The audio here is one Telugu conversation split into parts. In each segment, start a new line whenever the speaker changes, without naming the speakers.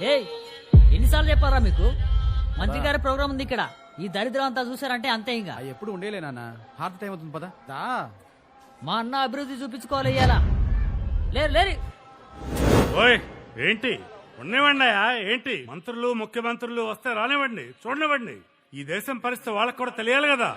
ఏయ్ ఎన్నిసార్లు చెప్పారా మీకు? మంత్రి గారి ప్రోగ్రామ్ ఉంది ఇక్కడ. ఈ దరిద్రం అంతా చూసారంటే అంతే ఇంకా.
ఆ ఎప్పుడు ఉండేలే నాన్న. హార్ట్ టైం అవుతుంది పదా. దా.
మా అన్న అభివృద్ధి చూపించుకోవాలి ఇయ్యాలా. లేరు లేరు.
ఓయ్ ఏంటి? ఉన్నివ్వండియా ఏంటి? మంత్రులు ముఖ్యమంత్రులు వస్తే రానివ్వండి చూడనివ్వండి. ఈ దేశం పరిస్థితి వాళ్ళకి కూడా తెలియాలి కదా.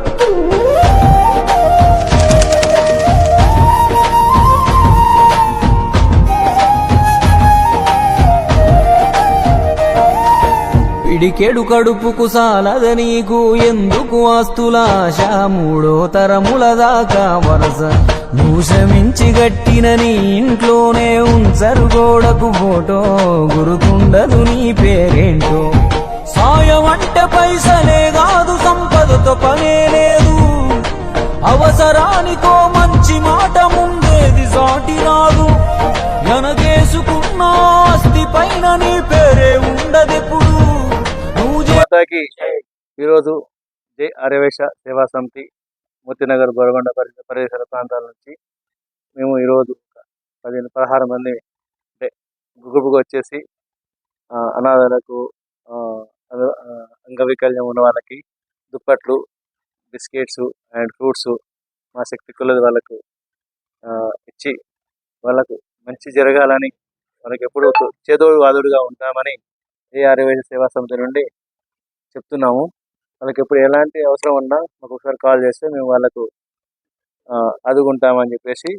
పిడికెడు కడుపుకు సాలద నీకు. ఎందుకు ఆస్తులాశ? మూడో తరముల దాకా వరస. భూషమించి గట్టిన నీ ఇంట్లోనే ఉంచరు గోడకు ఫోటో. గురుతుండదు నీ పేరేంటో. సాయం అంటే పైసలే కాదు సంపదతో పనే లేదు. అవసరానికో మంచి మాట ముందేది సాటి రాదు ఎనగేసుకున్న ఆస్తి పైన నీ పేరే ఉండదు. నువ్వు
ఈరోజు జై ఆర్యవేశ సేవా సమితి మూర్తినగర్ గొరగొండ పరిసర పరిసర ప్రాంతాల నుంచి మేము ఈరోజు పదిహేను పదహారు మంది అంటే గ్రూపుగా వచ్చేసి అనాథలకు ఆ, అంగవైకల్యం ఉన్న వాళ్ళకి దుప్పట్లు బిస్కెట్స్ అండ్ ఫ్రూట్స్ మా శక్తి కొలది వాళ్ళకు ఇచ్చి వాళ్ళకు మంచి జరగాలని వాళ్ళకి ఎప్పుడు చేదోడు వాదుడుగా ఉంటామని ఏ ఆర్యవేశ సేవా సమితి నుండి చెప్తున్నాము. వాళ్ళకి ఎప్పుడు ఎలాంటి అవసరం ఉన్నా మాకు ఒకసారి కాల్ చేస్తే మేము వాళ్ళకు ఆ, ఆదుకుంటామని చెప్పేసి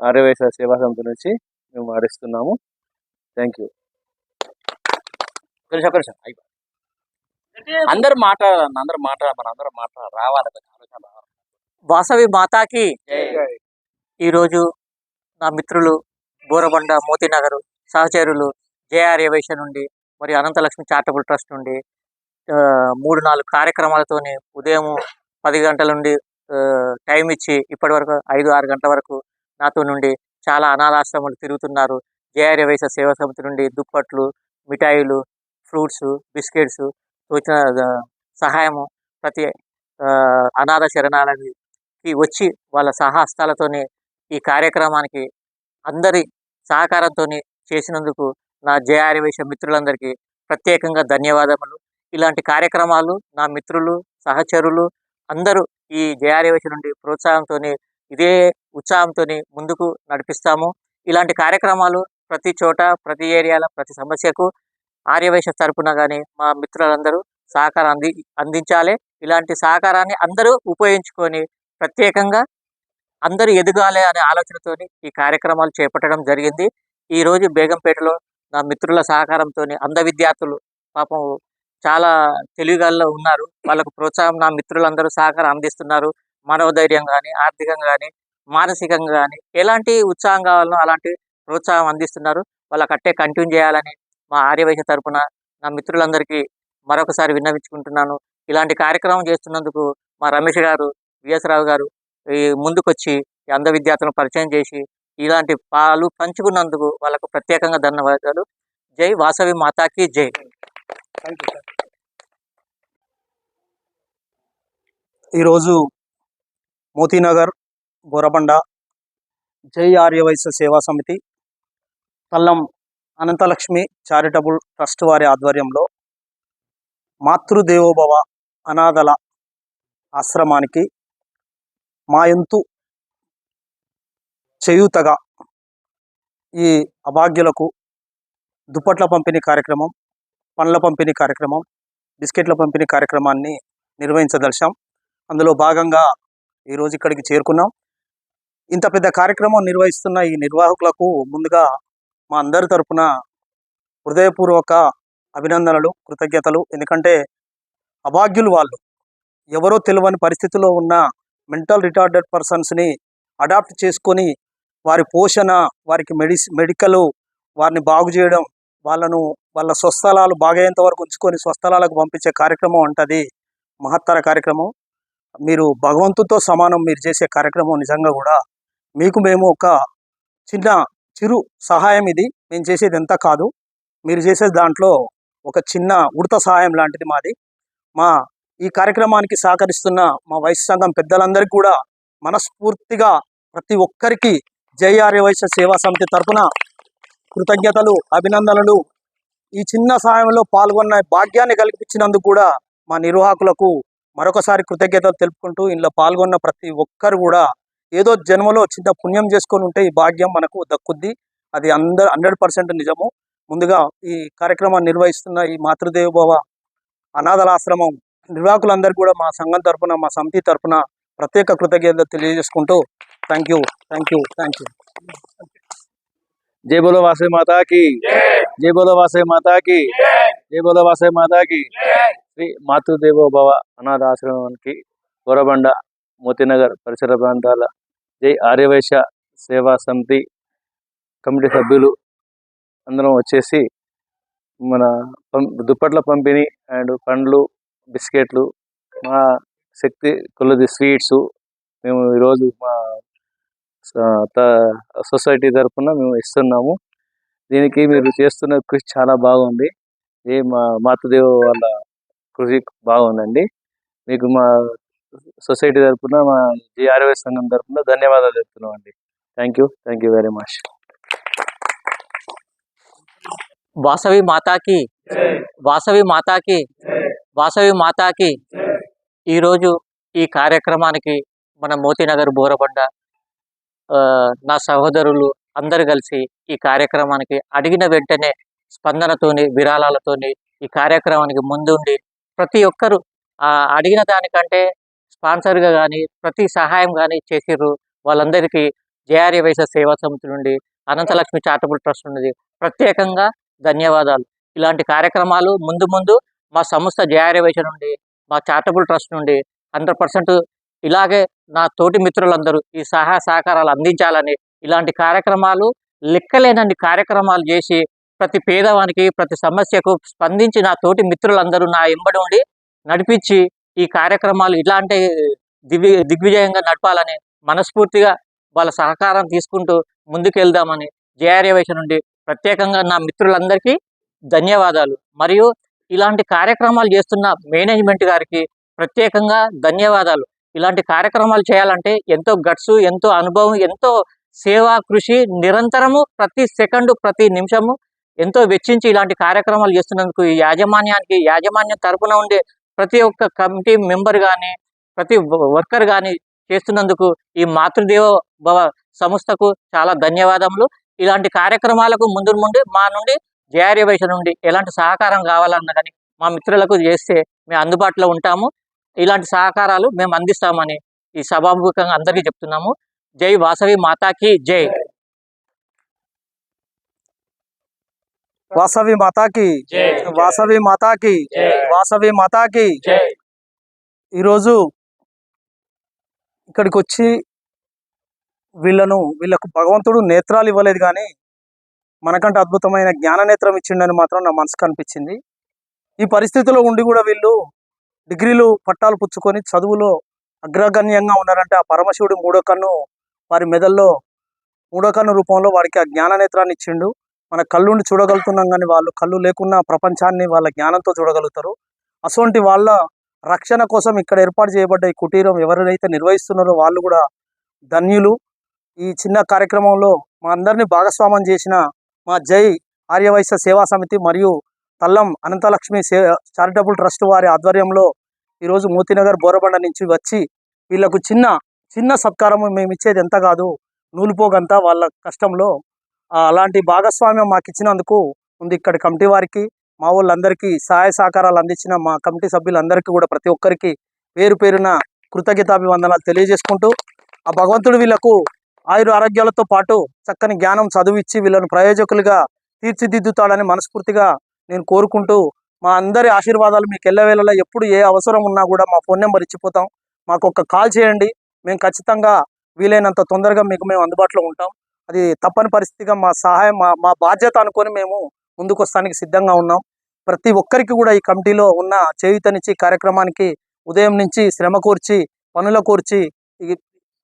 ఆర్యవేశ సేవా సమితి నుంచి మేము ఆడిస్తున్నాము థ్యాంక్ యూ.
కొంచెం కొంచెం అయిపో అందరు మాట్లాడాలన్న అందరు మాట్లాడాలి మన అందరం మాట్లాడాలి రావాలి. ఆలోచన.
వాసవి మాతాకి ఈరోజు నా మిత్రులు బోరబండ మోతీనగర్ సహచరులు జేఆర్ ఏవైశ్య నుండి మరియు అనంతలక్ష్మి చారిటబుల్ ట్రస్ట్ నుండి మూడు నాలుగు కార్యక్రమాలతోని ఉదయం పది గంటల నుండి టైం ఇచ్చి ఇప్పటి వరకు ఐదు ఆరు గంటల వరకు నాతో నుండి చాలా అనాథాశ్రమాలు తిరుగుతున్నారు. జేఆర్ఏ ఏవైశ్య సేవా సమితి నుండి దుప్పట్లు మిఠాయిలు ఫ్రూట్స్ బిస్కెట్స్ వచ్చిన సహాయము ప్రతి అనాథ శరణాలకి వచ్చి వాళ్ళ సహస్తాలతోనే ఈ కార్యక్రమానికి అందరి సహకారంతో చేసినందుకు నా జేఆర్వేశ మిత్రులందరికీ ప్రత్యేకంగా ధన్యవాదములు. ఇలాంటి కార్యక్రమాలు నా మిత్రులు సహచరులు అందరూ ఈ జేఆర్వేశ నుండి ప్రోత్సాహంతో ఇదే ఉత్సాహంతో ముందుకు నడిపిస్తాము. ఇలాంటి కార్యక్రమాలు ప్రతి చోట ప్రతి ఏరియాలో ప్రతి సమస్యకు ఆర్యవైశ్య తరపున కానీ మా మిత్రులందరూ సహకారం అంది అందించాలి. ఇలాంటి సహకారాన్ని అందరూ ఉపయోగించుకొని ప్రత్యేకంగా అందరూ ఎదగాలి అనే ఆలోచనతోని ఈ కార్యక్రమాలు చేపట్టడం జరిగింది. ఈరోజు బేగంపేటలో నా మిత్రుల సహకారంతో అంధ విద్యార్థులు పాపం చాలా తెలివిగాల్లో ఉన్నారు. వాళ్ళకు ప్రోత్సాహం నా మిత్రులందరూ సహకారం అందిస్తున్నారు. మనోధైర్యం కానీ ఆర్థికంగా కానీ మానసికంగా కానీ ఎలాంటి ఉత్సాహం కావాలనో అలాంటి ప్రోత్సాహం అందిస్తున్నారు. వాళ్ళకి అట్టే కంటిన్యూ చేయాలని మా ఆర్యవైశ్య తరపున నా మిత్రులందరికీ మరొకసారి విన్నవించుకుంటున్నాను. ఇలాంటి కార్యక్రమం చేస్తున్నందుకు మా రమేష్ గారు విఎస్ రావు గారు ఈ ముందుకొచ్చి అంధ విద్యార్థులను పరిచయం చేసి ఇలాంటి పాలు పంచుకున్నందుకు వాళ్ళకు ప్రత్యేకంగా ధన్యవాదాలు. జై వాసవి మాతాకి జై.
సార్ ఈరోజు మోతీనగర్ బోరబండ జై ఆర్యవైశ్య సేవా సమితి పల్లం అనంతలక్ష్మి చారిటబుల్ ట్రస్ట్ వారి ఆధ్వర్యంలో మాతృదేవోభవ అనాథల ఆశ్రమానికి మాయంతు చేయూతగా ఈ అభాగ్యులకు దుప్పట్ల పంపిణీ కార్యక్రమం పండ్ల పంపిణీ కార్యక్రమం బిస్కెట్ల పంపిణీ కార్యక్రమాన్ని నిర్వహించదలిచాం. అందులో భాగంగా ఈరోజు ఇక్కడికి చేరుకున్నాం. ఇంత పెద్ద కార్యక్రమం నిర్వహిస్తున్న ఈ నిర్వాహకులకు ముందుగా మా అందరి తరపున హృదయపూర్వక అభినందనలు కృతజ్ఞతలు. ఎందుకంటే అభాగ్యులు వాళ్ళు. ఎవరో తెలియని పరిస్థితిలో ఉన్న మెంటల్ రిటార్డెడ్ పర్సన్స్ని అడాప్ట్ చేసుకొని వారి పోషణ వారికి మెడిసి మెడికల్ వారిని బాగు చేయడం వాళ్ళను వాళ్ళ స్వస్థలాలు బాగయ్యేంత వరకు ఉంచుకొని స్వస్థలాలకు పంపించే కార్యక్రమం అంటది. మహత్తర కార్యక్రమం. మీరు భగవంతుతో సమానం మీరు చేసే కార్యక్రమం నిజంగా కూడా మీకు మేము ఒక చిన్న చిరు సహాయం ఇది. మేము చేసేది ఎంత కాదు. మీరు చేసే దాంట్లో ఒక చిన్న ఉడత సహాయం లాంటిది మాది. మా ఈ కార్యక్రమానికి సహకరిస్తున్న మా వైశ్య సంఘం పెద్దలందరికీ కూడా మనస్ఫూర్తిగా ప్రతి ఒక్కరికి జైఆర్య వైశ్య సేవా సమితి తరఫున కృతజ్ఞతలు అభినందనలు. ఈ చిన్న సహాయంలో పాల్గొన్న భాగ్యాన్ని కల్పించినందుకు కూడా మా నిర్వాహకులకు మరొకసారి కృతజ్ఞతలు తెలుపుకుంటూ ఇందులో పాల్గొన్న ప్రతి ఒక్కరు కూడా ఏదో జన్మలో చిన్న పుణ్యం చేసుకొని ఉంటే ఈ భాగ్యం మనకు దక్కుద్ది. అది అందరు హండ్రెడ్ పర్సెంట్ నిజము. ముందుగా ఈ కార్యక్రమాన్ని నిర్వహిస్తున్న ఈ మాతృదేవభవ అనాథల ఆశ్రమం నిర్వాహకులందరికీ కూడా మా సంఘం తరఫున మా సమితి తరపున ప్రత్యేక కృతజ్ఞతలు తెలియజేసుకుంటూ thank you thank you thank you.
జై బోలో వాసవి మాతాకి జై. బోలో వాసవి మాతాకి జై బోలో వాసవి మాతాకి. శ్రీ మాతృదేవో భవ అనాథ మోతినగర్ గోరబండ పరిసర ప్రాంతాల జై ఆర్యవైశ్య సేవా సమితి కమిటీ సభ్యులు అందరం వచ్చేసి మన దుప్పట్ల పంపిణీ అండ్ పండ్లు బిస్కెట్లు మా శక్తి కొలది స్వీట్స్ మేము ఈరోజు మా స- త- సొసైటీ తరఫున మేము ఇస్తున్నాము. దీనికి మీరు చేస్తున్న కృషి చాలా బాగుంది. ఏ మా మాతృదేవ వాళ్ళ కృషి బాగుందండి. మీకు మా సొసైటీ తరఫున మా జిఆర్ఎస్ సంఘం తరఫున ధన్యవాదాలు చెప్తున్నాం అండి thank you thank you very much
Vasavi మాతాకి వాసవి మాతాకి వాసవి మాతాకి ఈరోజు ఈ కార్యక్రమానికి మన మోతీనగర్ బోరబండ నా సహోదరులు అందరు కలిసి ఈ కార్యక్రమానికి అడిగిన వెంటనే స్పందనతోని విరాళాలతోని ఈ కార్యక్రమానికి ముందుండి ప్రతి ఒక్కరు అడిగిన దానికంటే స్పాన్సర్గా కానీ ప్రతి సహాయం కానీ చేసిర్రు వాళ్ళందరికీ జేఆర్ఏ వైశ్య సేవా సమితి నుండి అనంతలక్ష్మి చారిటబుల్ ట్రస్ట్ నుండి ప్రత్యేకంగా ధన్యవాదాలు. ఇలాంటి కార్యక్రమాలు ముందు ముందు మా సంస్థ జేఆర్ఏ వైశ్య నుండి మా చారిటబుల్ ట్రస్ట్ నుండి హండ్రెడ్ పర్సెంట్ ఇలాగే నా తోటి మిత్రులందరూ ఈ సహాయ సహకారాలు అందించాలని ఇలాంటి కార్యక్రమాలు లెక్కలేనన్ని కార్యక్రమాలు చేసి ప్రతి పేదవానికి ప్రతి సమస్యకు స్పందించి నా తోటి మిత్రులందరూ నా ఎంబడి ఉండి నడిపించి ఈ కార్యక్రమాలు ఇలాంటి దివ్య దిగ్విజయంగా నడపాలని మనస్ఫూర్తిగా వాళ్ళ సహకారం తీసుకుంటూ ముందుకెళ్దామని జేఆర్ఏ నుండి ప్రత్యేకంగా నా మిత్రులందరికీ ధన్యవాదాలు. మరియు ఇలాంటి కార్యక్రమాలు చేస్తున్న మేనేజ్మెంట్ గారికి ప్రత్యేకంగా ధన్యవాదాలు. ఇలాంటి కార్యక్రమాలు చేయాలంటే ఎంతో గట్సు ఎంతో అనుభవం ఎంతో సేవా కృషి నిరంతరము ప్రతి సెకండు ప్రతి నిమిషము ఎంతో వెచ్చించి ఇలాంటి కార్యక్రమాలు చేస్తున్నందుకు ఈ యాజమాన్యానికి యాజమాన్యం తరపున ఉండే ప్రతి ఒక్క కమిటీ మెంబర్ కానీ ప్రతి వర్కర్ కానీ చేస్తున్నందుకు ఈ మాతృదేవ భవ సంస్థకు చాలా ధన్యవాదములు. ఇలాంటి కార్యక్రమాలకు ముందు ముందు మా నుండి జేఆర్ఏ నుండి ఎలాంటి సహకారం కావాలన్నా కానీ మా మిత్రులకు చేస్తే మేము అందుబాటులో ఉంటాము. ఇలాంటి సహకారాలు మేము అందిస్తామని ఈ సభాముఖంగా అందరికీ చెప్తున్నాము. జై వాసవి మాతాకి జై.
వాసవి మాతాకి. వాసవి మాతాకి. వాసవి మాతాకి ఈరోజు ఇక్కడికి వచ్చి వీళ్ళను వీళ్ళకు భగవంతుడు నేత్రాలు ఇవ్వలేదు కానీ మనకంటే అద్భుతమైన జ్ఞాన నేత్రం ఇచ్చిండని మాత్రం నా మనసుకు అనిపించింది. ఈ పరిస్థితిలో ఉండి కూడా వీళ్ళు డిగ్రీలు పట్టాలు పుచ్చుకొని చదువులో అగ్రగణ్యంగా ఉన్నారంటే ఆ పరమశివుడు మూడో కన్ను వారి మెదల్లో మూడో కన్ను రూపంలో వారికి ఆ జ్ఞాన నేత్రాన్ని ఇచ్చిండు. మన కళ్ళుండి చూడగలుగుతున్నాం కానీ వాళ్ళు కళ్ళు లేకున్నా ప్రపంచాన్ని వాళ్ళ జ్ఞానంతో చూడగలుగుతారు. అటువంటి వాళ్ళ రక్షణ కోసం ఇక్కడ ఏర్పాటు చేయబడ్డ ఈ కుటీరం ఎవరైతే నిర్వహిస్తున్నారో వాళ్ళు కూడా ధన్యులు. ఈ చిన్న కార్యక్రమంలో మా అందరినీ భాగస్వామ్యం చేసిన మా జై ఆర్యవైశ్య సేవా సమితి మరియు తల్లం అనంతలక్ష్మి సే చారిటబుల్ ట్రస్ట్ వారి ఆధ్వర్యంలో ఈరోజు మూతినగర్ బోరబండ నుంచి వచ్చి వీళ్ళకు చిన్న చిన్న సత్కారం మేము ఇచ్చేది ఎంత కాదు. నూలుపోగంతా వాళ్ళ కష్టంలో అలాంటి భాగస్వామ్యం మాకు ఇచ్చినందుకు ముందు ఇక్కడ కమిటీ వారికి మా వాళ్ళందరికీ సహాయ సహకారాలు అందించిన మా కమిటీ సభ్యులందరికీ కూడా ప్రతి ఒక్కరికి పేరు పేరున కృతజ్ఞతాభివందనాలు తెలియజేసుకుంటూ ఆ భగవంతుడు వీళ్ళకు ఆయుర ఆరోగ్యాలతో పాటు చక్కని జ్ఞానం చదువు ఇచ్చి వీళ్ళను ప్రయోజకులుగా తీర్చిదిద్దుతాడని మనస్ఫూర్తిగా నేను కోరుకుంటూ మా అందరి ఆశీర్వాదాలు మీకు ఎల్లవేళలా ఎప్పుడు ఏ అవసరం ఉన్నా కూడా మా ఫోన్ నెంబర్ ఇచ్చిపోతాం. మాకు ఒక కాల్ చేయండి. మేము ఖచ్చితంగా వీలైనంత తొందరగా మీకు మేము అందుబాటులో ఉంటాం. అది తప్పని పరిస్థితిగా మా సహాయం మా మా బాధ్యత అనుకొని మేము ముందుకొస్తానికి సిద్ధంగా ఉన్నాం. ప్రతి ఒక్కరికి కూడా ఈ కమిటీలో ఉన్న చేయుతనిచ్చి కార్యక్రమానికి ఉదయం నుంచి శ్రమ కూర్చి పనుల కూర్చి ఈ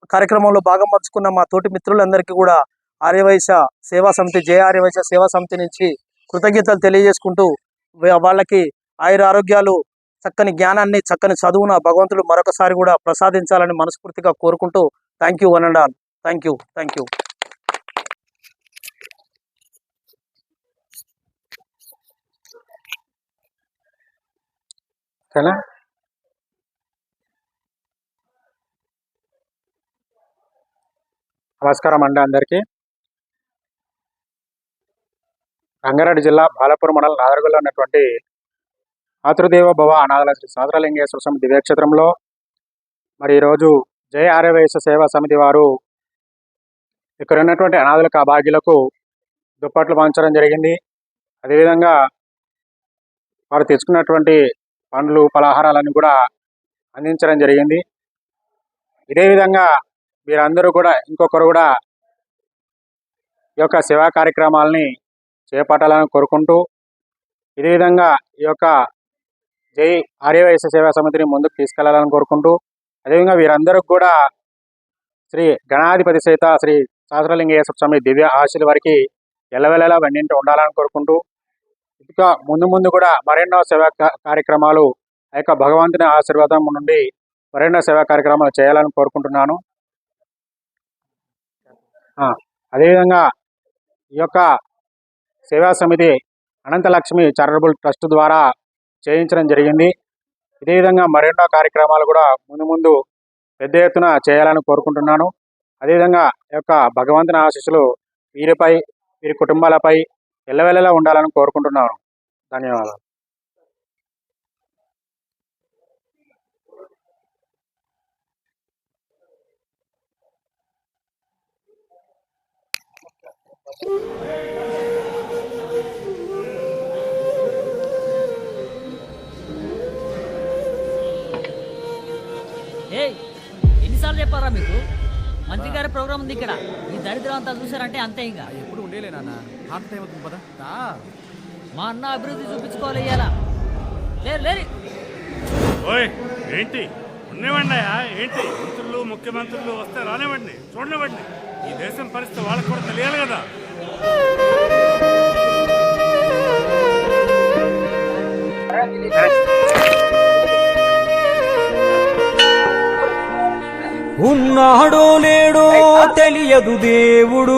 కార్యక్రమంలో భాగం పంచుకున్న మా తోటి మిత్రులందరికీ కూడా ఆర్యవైశ్య సేవా సమితి జయ ఆర్యవైశ్య సేవా సమితి నుంచి కృతజ్ఞతలు తెలియజేసుకుంటూ వాళ్ళకి ఆయుర ఆరోగ్యాలు చక్కని జ్ఞానాన్ని చక్కని చదువున భగవంతుడు మరొకసారి కూడా ప్రసాదించాలని మనస్ఫూర్తిగా కోరుకుంటూ thank you one and all. Thank you thank you
ఓకేనా నమస్కారం అండి అందరికీ. రంగారెడ్డి జిల్లా బాలపూర్ మండలం నాదరగల్లో ఉన్నటువంటి మాతృదేవ భవ అనాథల శ్రీ సాదరలింగేశ్వర స్వామి దివ్యక్షేత్రంలో మరి ఈరోజు జయ ఆర్యవైశ్య సేవా సమితి వారు ఇక్కడ ఉన్నటువంటి అనాథులకు అభాగ్యులకు దుప్పట్లు పంచడం జరిగింది. అదేవిధంగా వారు తెచ్చుకున్నటువంటి పండ్లు పలహారాలను కూడా అందించడం జరిగింది. ఇదే విధంగా మీరందరూ కూడా ఇంకొకరు కూడా ఈ యొక్క సేవా కార్యక్రమాలని చేపట్టాలని కోరుకుంటూ ఇదే విధంగా ఈ యొక్క జై ఆర్యవైశ్య సేవా సమితిని ముందుకు తీసుకెళ్ళాలని కోరుకుంటూ అదేవిధంగా వీరందరూ కూడా శ్రీ గణాధిపతి సహిత శ్రీ సహస్రలింగేశ్వర స్వామి దివ్య ఆశీల వారికి ఎల్లవెల్లలా వెన్నింటి ఉండాలని కోరుకుంటూ ఇంకా ముందు ముందు కూడా మరెన్నో సేవా కార్యక్రమాలు ఆ యొక్క భగవంతుని ఆశీర్వాదం నుండి మరెన్నో సేవా కార్యక్రమాలు చేయాలని కోరుకుంటున్నాను. అదేవిధంగా ఈ యొక్క సేవా సమితి అనంతలక్ష్మి చారిటబుల్ ట్రస్ట్ ద్వారా చేయించడం జరిగింది. ఇదే విధంగా మరెన్నో కార్యక్రమాలు కూడా ముందు ముందు పెద్ద ఎత్తున చేయాలని కోరుకుంటున్నాను. అదేవిధంగా ఈ యొక్క భగవంతుని ఆశీస్సులు వీరిపై వీరి కుటుంబాలపై ఎల్లవెల్లలా ఉండాలని కోరుకుంటున్నాను. ధన్యవాదాలు.
ఏయ్ ఎన్నిసార్లు చెప్పారా మీకు? మంత్రి గారి ప్రోగ్రామ్ ఉంది ఇక్కడ. ఈ దరిద్రం అంతా చూసారంటే అంతే ఇంకా.
ఉండేలే నాన్న. హార్ట్ టైం అవుతుంది పదా.
మా అన్న అభివృద్ధి చూపించుకోవాలి ఇయ్యాల. లేరు లేరు.
ఓయ్ ఏంటి? ఉన్నివ్వండియా ఏంటి? మంత్రులు ముఖ్యమంత్రులు వస్తే రానివ్వండి చూడనివ్వండి. ఈ దేశం పరిస్థితి వాళ్ళకి కూడా తెలియాలి కదా.
ఉన్నాడో లేడో తెలియదు దేవుడు.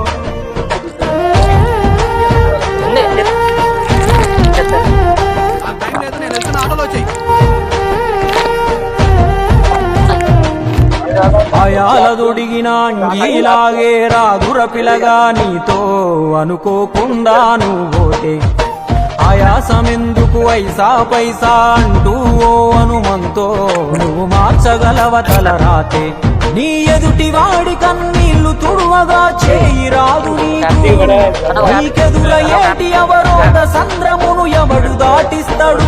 నీలాగే రాదుర పిలగా నీతో అనుకోకుండా నువ్వు పోతే ఆయాసమెందుకు ఐసా పైసా అంటూ ఓ అనుమంతో నువ్వు మార్చగలవ తల రాతే నీ ఎదుటి వాడి కన్నీళ్ళు తుడువగా చేయి రాదు నీకు. ఏటి అవరోధ సంద్రమును ఎవడు దాటిస్తాడు.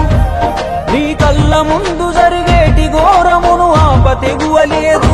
నీ కళ్ళ ముందు జరిగేటి ఘోరమును ఆప తెగువలేదు.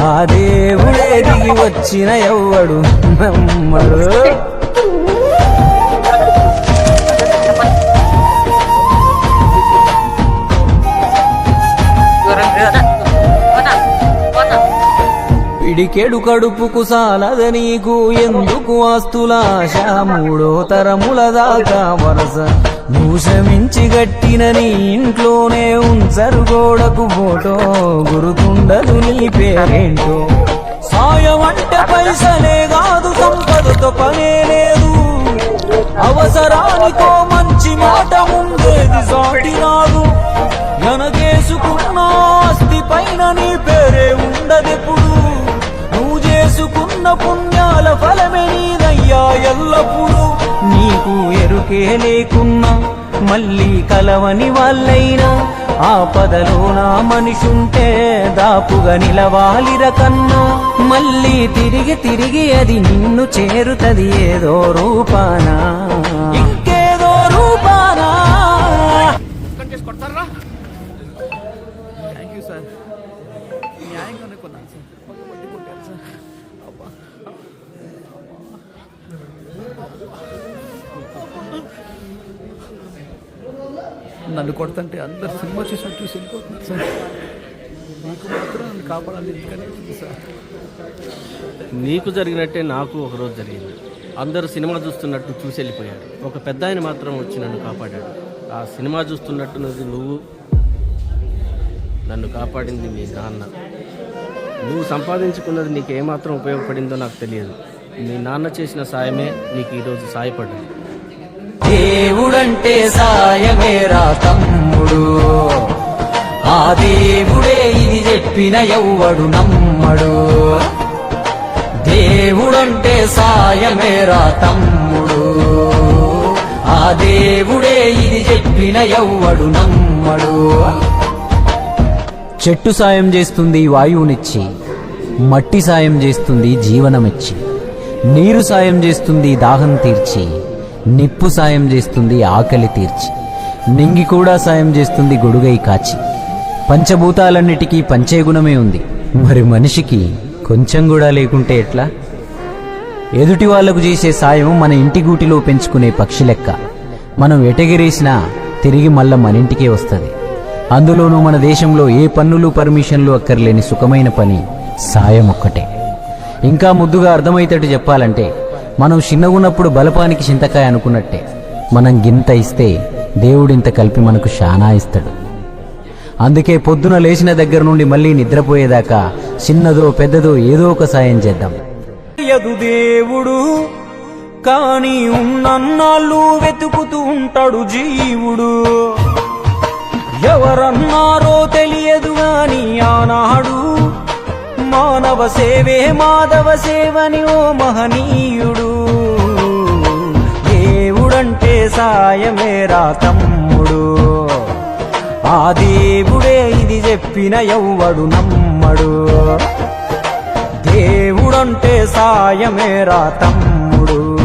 ఆ దేవుడే దిగి వచ్చిన ఎవ్వడు నమ్మడు. పిడికెడు కడుపుకు సాలద నీకు. ఎందుకు ఆస్తులాశ? మూడో తరముల దాకా వరస. భూషమించి గట్టిన నీ ఇంట్లోనే ఉంచరు గోడకు ఫోటో. గురుతుండదు నీ పేరేంటో? సాయమంటే అంటే పైసలే కాదు సంపదతో పనే లేదు. అవసరానికో మంచి మాట ముందేది సాటి నాదు వెనకేసుకున్న ఆస్తి పైన నీ పేరే ఉండదెప్పుడు? చేసుకున్న పుణ్యాల ఫలమే నీదయ్యా ఎల్లప్పుడూ. నీకు ఎరుకే లేకున్నా మళ్ళీ కలవని వాళ్ళైనా ఆపదలో నా మనిషుంటే దాపుగా నిలవాలిర కన్నా. మళ్ళీ తిరిగి తిరిగి అది నిన్ను చేరుతది ఏదో రూపానా.
నన్ను కొడుతుంటే అందరు సినిమా చూసినట్టు చూసి వెళ్ళిపోతున్నారు. సార్ నాకు మాత్రం నన్ను కాపాడాలి ఎందుకని సార్?
నీకు జరిగినట్టే నాకు ఒకరోజు జరిగింది. అందరూ సినిమా చూస్తున్నట్టు చూసి వెళ్ళిపోయాడు ఒక పెద్ద ఆయన మాత్రం వచ్చి నన్ను కాపాడాడు. ఆ సినిమా చూస్తున్నట్టున్నది నువ్వు నన్ను కాపాడింది మీ నాన్న. నువ్వు సంపాదించుకున్నది నీకు ఏమాత్రం ఉపయోగపడిందో నాకు తెలియదు. మీ నాన్న చేసిన సాయమే నీకు ఈరోజు సాయపడ్డది.
దేవుడంటే సాయమేరా తమ్ముడు. ఆ దేవుడే ఇది చెప్పిన ఎవ్వడు నమ్మడు. దేవుడంటే సాయమేరా తమ్ముడు. ఆ దేవుడే ఇది చెప్పిన ఎవ్వడు నమ్మడు. చెట్టు సాయం చేస్తుంది వాయువునిచ్చి మట్టి సాయం చేస్తుంది జీవనమిచ్చి నీరు సాయం చేస్తుంది దాహం తీర్చి నిప్పు సాయం చేస్తుంది ఆకలి తీర్చి. నింగి కూడా సాయం చేస్తుంది గొడుగై కాచి. పంచభూతాలన్నిటికీ పంచే గుణమే ఉంది. మరి మనిషికి కొంచెం కూడా లేకుంటే ఎట్లా? ఎదుటి వాళ్ళకు చేసే సాయం మన ఇంటి గూటిలో పెంచుకునే పక్షి లెక్క. మనం ఎటగిరేసినా తిరిగి మళ్ళా మన ఇంటికే వస్తుంది. అందులోనూ మన దేశంలో ఏ పన్నులు పర్మిషన్లు అక్కర్లేని సుఖమైన పని సాయం ఒక్కటే. ఇంకా ముద్దుగా అర్థమయ్యేటట్టు చెప్పాలంటే మనం చిన్నగున్నప్పుడు బలపానికి చింతకాయ అనుకున్నట్టే. మనం గింత ఇస్తే దేవుడింత కలిపి మనకు శానా ఇస్తాడు. అందుకే పొద్దున లేచిన దగ్గర నుండి మళ్ళీ నిద్రపోయేదాకా చిన్నదో పెద్దదో ఏదో ఒక సాయం చేద్దాం. దేవుడు కానీ ఉన్నన్నాళ్ళు వెతుకుతూ ఉంటాడు జీవుడు. ఎవరన్నారో తెలియదు గాని ఆనాడు మానవ సేవే మాధవ సేవని ఓ మహనీయుడు. దేవుడంటే సాయమేరా తమ్ముడు. ఆ దేవుడే ఇది చెప్పిన ఎవ్వడు నమ్మడు. దేవుడంటే సాయమేరా తమ్ముడు.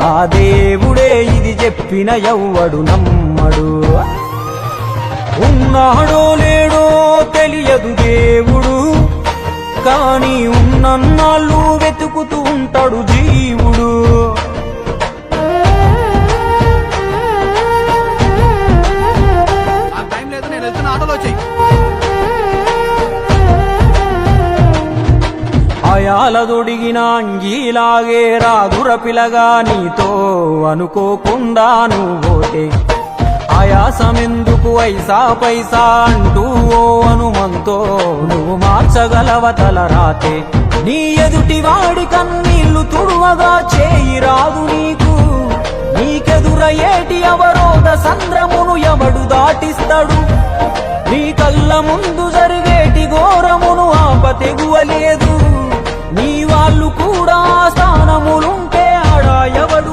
ఆ దేవుడే ఇది చెప్పిన ఎవ్వడు నమ్మడు. ఉన్నాడో లేడో తెలియదు దేవుడు. కానీ ఉన్నన్నాళ్ళు వెతుకుతూ ఉంటాడు జీవుడు.
ఆ టైం లేదు నేను వెళ్తున్న ఆటోలో వచ్చాయి
అయాల దొడిగిన అంగీలాగే రాదుర పిలగా నీతో అనుకోకుండా నువ్వోతే ఆయాసమెందుకు ఐసా పైసా అంటూ ఓ అనుమంతో నువ్వు మార్చగలవ తల రాతే? నీ ఎదుటి వాడి కన్నీళ్ళు తుడువగా చేయి రాదు నీకు. నీకెదురయ్యేటి అవరోధ సంద్రమును ఎవడు దాటిస్తాడు? నీ కళ్ళ ముందు జరిగేటి ఘోరమును ఆప తెగువలేదు నీ వాళ్ళు కూడా స్థానములుంటే ఆడా ఎవడు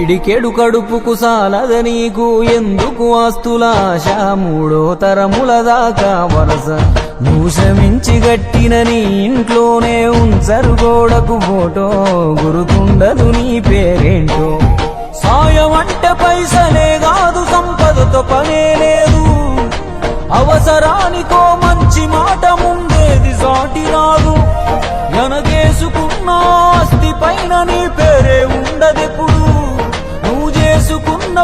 పిడికెడు కడుపుకు సాలద నీకు ఎందుకు ఆస్తులాశ? మూడో తరముల దాకా వరస భూషమించి గట్టిన నీ ఇంట్లోనే ఉంచరు గోడకు ఫోటో. గురుతుండదు నీ పేరేంటో? సాయం అంటే పైసలే కాదు సంపదతో పనే లేదు.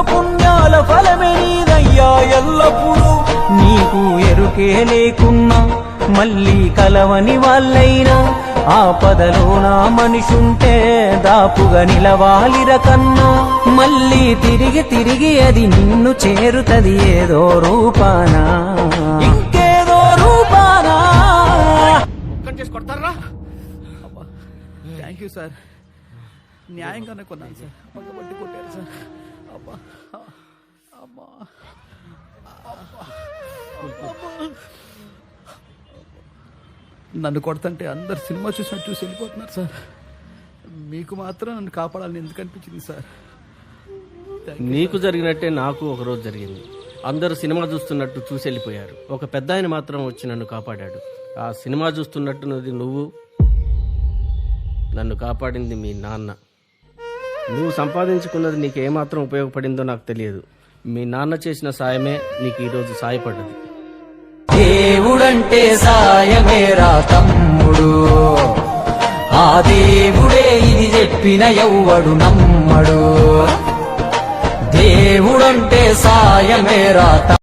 పుణ్యాల ఫలమే నీదయ్యా ఎల్లప్పుడు. నీకు ఎరుకే లేకున్నా మళ్ళీ కలవని వాళ్ళైనా. ఆపదలో నా మనిషుంటే దాపుగా నిలవాలిర కన్నా. మళ్ళీ తిరిగి తిరిగి అది నిన్ను చేరుతది ఏదో రూపానా. ఇంకేదో రూపానా.
చేసి కొడతారా? అబ్బా. Thank you sir. న్యాయంగానే కొన్నాను సార్. పక్కబట్టి కొట్టారు సార్. అమ్మా నన్ను కొడుతుంటే అందరు సినిమా చూసినట్టు చూసి వెళ్ళిపోతున్నారు సార్. మీకు మాత్రం నన్ను కాపాడాలని ఎందుకు అనిపించింది సార్?
నీకు జరిగినట్టే నాకు ఒకరోజు జరిగింది. అందరూ సినిమా చూస్తున్నట్టు చూసి వెళ్ళిపోయారు. ఒక పెద్ద ఆయన మాత్రం వచ్చి నన్ను కాపాడాడు. ఆ సినిమా చూస్తున్నట్టున్నది నువ్వు. నన్ను కాపాడింది మీ నాన్న. నువ్వు సంపాదించుకున్నది నీకు ఏమాత్రం ఉపయోగపడిందో నాకు తెలియదు. మీ నాన్న చేసిన సాయమే నీకు ఈరోజు సాయపడ్డది.
దేవుడంటే సాయమేరా తమ్ముడు. ఆ దేవుడే ఇది చెప్పిన ఎవ్వడు నమ్మడు. దేవుడంటే సాయమేరా